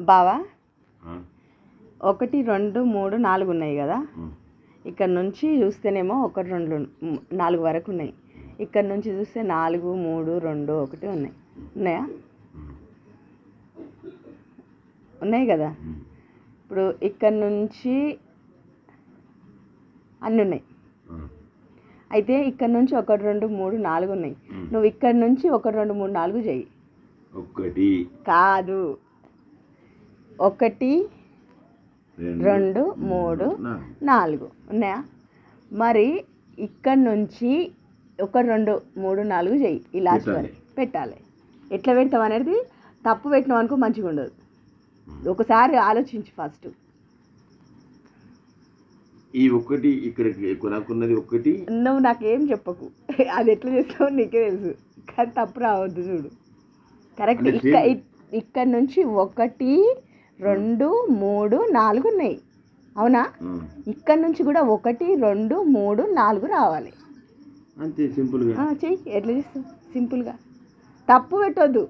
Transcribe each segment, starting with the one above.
బావా? ఒకటి రెండు మూడు నాలుగు ఉన్నాయి కదా? ఇక్కడ నుంచి చూస్తేనేమో ఒకటి రెండు నాలుగు వరకు ఉన్నాయి. ఇక్కడ నుంచి చూస్తే నాలుగు మూడు రెండు ఒకటి ఉన్నాయి. ఉన్నాయా? ఉన్నాయి కదా. ఇప్పుడు ఇక్కడ నుంచి అన్నీ ఉన్నాయి. అయితే ఇక్కడ నుంచి ఒకటి రెండు మూడు నాలుగు ఉన్నాయి. నువ్వు ఇక్కడ నుంచి ఒకటి రెండు మూడు నాలుగు చెయ్యి. ఒకటి. కాదు. ఒకటి రెండు మూడు నాలుగు. ఉన్నాయా? మరి ఇక్కడ నుంచి ఒక రెండు మూడు నాలుగు చెయ్యి. ఈ లాస్ట్ పెట్టాలి. వరకు పెట్టాలి. ఎట్లా పెడతాం అనేది తప్పు పెట్టినాం అనుకో మంచిగా ఉండదు. ఒకసారి ఆలోచించు ఫస్ట్. ఈ ఒకటి ఇక్కడ నాకున్నది ఒకటి. నువ్వు నాకేం చెప్పకు. అది ఎట్లా చేస్తావో నీకే తెలుసు. కానీ తప్పు రావద్దు చూడు. కరెక్ట్ ఇక్కడ. ఇక్కడ నుంచి ఒకటి రెండు మూడు నాలుగు ఉన్నాయి. అవునా? ఇక్కడ నుంచి కూడా ఒకటి రెండు మూడు నాలుగు రావాలి. అంతే సింపుల్గా. చెయ్యి ఎట్లా చేస్తావు? సింపుల్గా. తప్పు పెట్టొద్దు.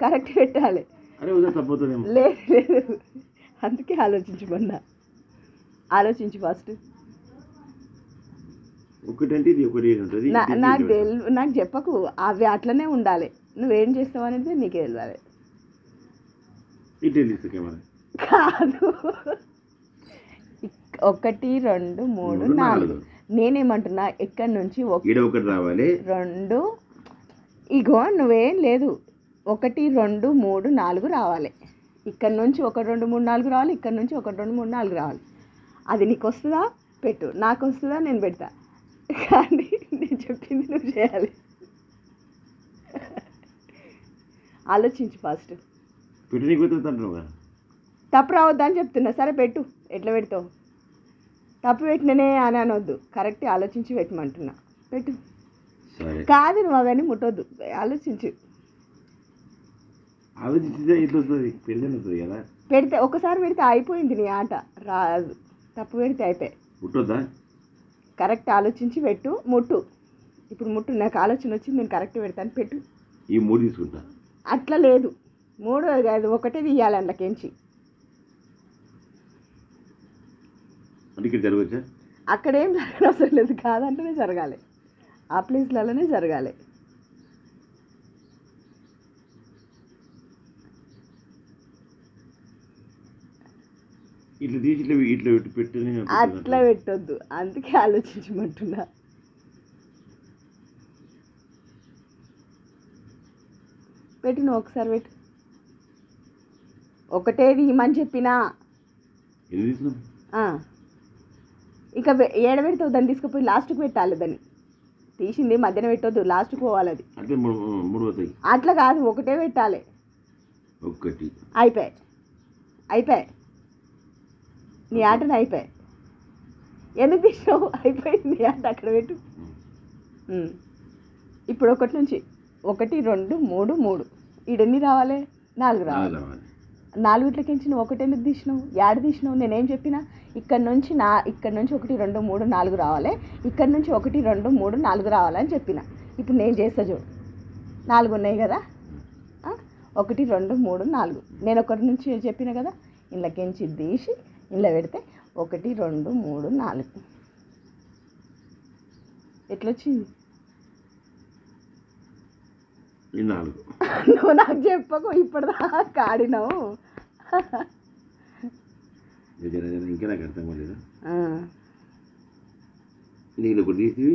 కరెక్ట్ పెట్టాలి. లేదు లేదు అందుకే ఆలోచించమన్నా. ఆలోచించు ఫస్ట్. ఇది ఒకటి ఉంటుంది నాకు తెలు నాకు చెప్పకు. అవి అట్లనే ఉండాలి. నువ్వేం చేస్తావు అనేది నీకే తెలియాలి ఇటు కెమెరా కాదు ఒకటి రెండు మూడు నాలుగు. నేనేమంటున్నా ఇక్కడ నుంచి ఒక ఈడ ఒకటి రావాలి. రెండు. ఇగో నువ్వేం లేదు. ఒకటి రెండు మూడు నాలుగు రావాలి. ఇక్కడ నుంచి ఒకటి రెండు మూడు నాలుగు రావాలి. ఇక్కడ నుంచి ఒకటి రెండు మూడు నాలుగు రావాలి. అది నీకు వస్తుందా పెట్టు. నాకు వస్తుందా నేను పెడతా. కానీ నేను చెప్పింది నువ్వు చేయాలి. ఆలోచించు ఫస్ట్. పోతుంది అంటున్నావు కదా. తప్పు రావద్దా అని చెప్తున్నా. సరే పెట్టు. ఎట్లా పెడతావు? తప్పు పెట్టిననే అని అనొద్దు. కరెక్ట్ ఆలోచించి పెట్టమంటున్నా. పెట్టు. కాదు నువ్వు అవన్నీ ముట్టొద్దు. ఆలోచించు. ఆలోచించితే ఇట్లా వస్తుంది? పెళ్ళి వస్తుంది కదా. పెడితే ఒకసారి పెడితే అయిపోయింది నీ ఆట. రాదు. తప్పు పెడితే అయిపోయి. పుట్టొద్దా కరెక్ట్ ఆలోచించి పెట్టు. ముట్టు. ఇప్పుడు ముట్టు. నాకు ఆలోచన వచ్చింది నేను కరెక్ట్ పెడతాను. పెట్టు. ఈ మూడు తీసుకుంటా. అట్లా లేదు. మూడు కాదు ఒకటే తీయాలి అందులోకించి అక్కడ ఏం జరగనవసరం లేదు కాదంటేనే జరగాలి. ఆ ప్లేస్లలోనే జరగాలి. ఇట్లా తీసి ఇట్లా ఇట్లా పెట్టి అట్లా పెట్టొద్దు అందుకే ఆలోచించమంటున్నా. పెట్టి నువ్వు ఒకసారి పెట్టు. ఒకటే తీయమని చెప్పినా. ఇక ఏడ పెడతావు దాన్ని తీసుకుపోయి లాస్ట్కి పెట్టాలి దాన్ని. తీసింది మధ్యన పెట్టొద్దు లాస్ట్కి పోవాలి అది. అట్లా కాదు ఒకటే పెట్టాలి. ఒకటి అయిపోయాయి. అయిపోయాయి. నీ ఆటను అయిపోయాయి. ఎందుకు తీసినావు? అయిపోయింది నీ ఆట అక్కడ పెట్టు. ఇప్పుడు ఒకటి నుంచి. ఒకటి రెండు మూడు మూడు. ఈడెన్ని రావాలి. నాలుగు రావాలి. నాలుగిట్లకించి నువ్వు ఒకటి ఎందుకు తీసినావు? యాడ్ తీసినావు? నేనేం చెప్పినా ఇక్కడ నుంచి నా ఇక్కడ నుంచి ఒకటి రెండు మూడు నాలుగు రావాలి. ఇక్కడ నుంచి ఒకటి రెండు మూడు నాలుగు రావాలని చెప్పిన. ఇప్పుడు నేను చేస్తా చూడు. నాలుగు ఉన్నాయి కదా? ఒకటి రెండు మూడు నాలుగు. నేను ఒకటి నుంచి చెప్పిన కదా? ఇందులోకించి తీసి ఇందులో పెడితే ఒకటి రెండు మూడు నాలుగు. ఎట్లొచ్చింది? నాలుగు. నువ్వు నాకు చెప్పకు ఇప్పటిదాకా ఆడినావు. ఇంకా నాకు అర్థం కాలేదు. నీళ్ళు ఒకటి తీసి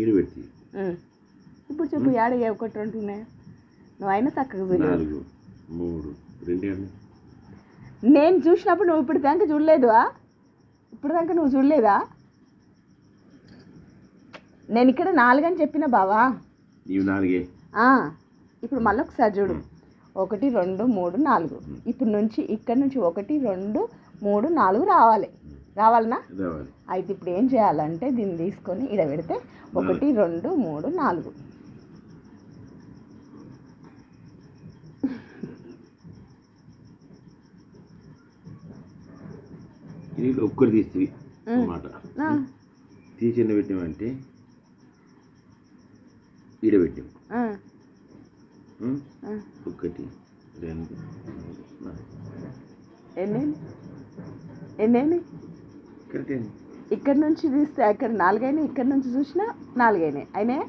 ఈడు పెట్టి. ఇప్పుడు చెప్పు యాడ ఏ ఒకటి రెండు ఉన్నాయా? నువ్వు అయినా చక్కగా నాలుగు మూడు రెండు ఏడు? నేను చూసినప్పుడు నువ్వు ఇప్పుడు దాకా చూడలేదు ఇప్పుడు దాకా నువ్వు చూడలేదా? నేను ఇక్కడ నాలుగని చెప్పిన బావా. ఇవి నాలుగే? ఇప్పుడు మళ్ళీ ఒకసారి చూడు. ఒకటి రెండు మూడు నాలుగు. ఇప్పుడు నుంచి ఇక్కడ నుంచి ఒకటి రెండు మూడు నాలుగు రావాలి. రావాలనా? రావాలి. అయితే ఇప్పుడు ఏం చేయాలంటే దీన్ని తీసుకొని ఇడ పెడితే ఒకటి రెండు మూడు నాలుగు. ఒక్కటి తీసి ఎన్న పెట్టామంటే ఈడ పెట్టాం. ఆ. ఉం? ఆ, ఒకటి రెండు ఎన్ని ఇక్కడ నుంచి తీస్తే అక్కడ నాలుగైనా ఇక్కడ నుంచి చూసినా నాలుగైనాయి అయినాయా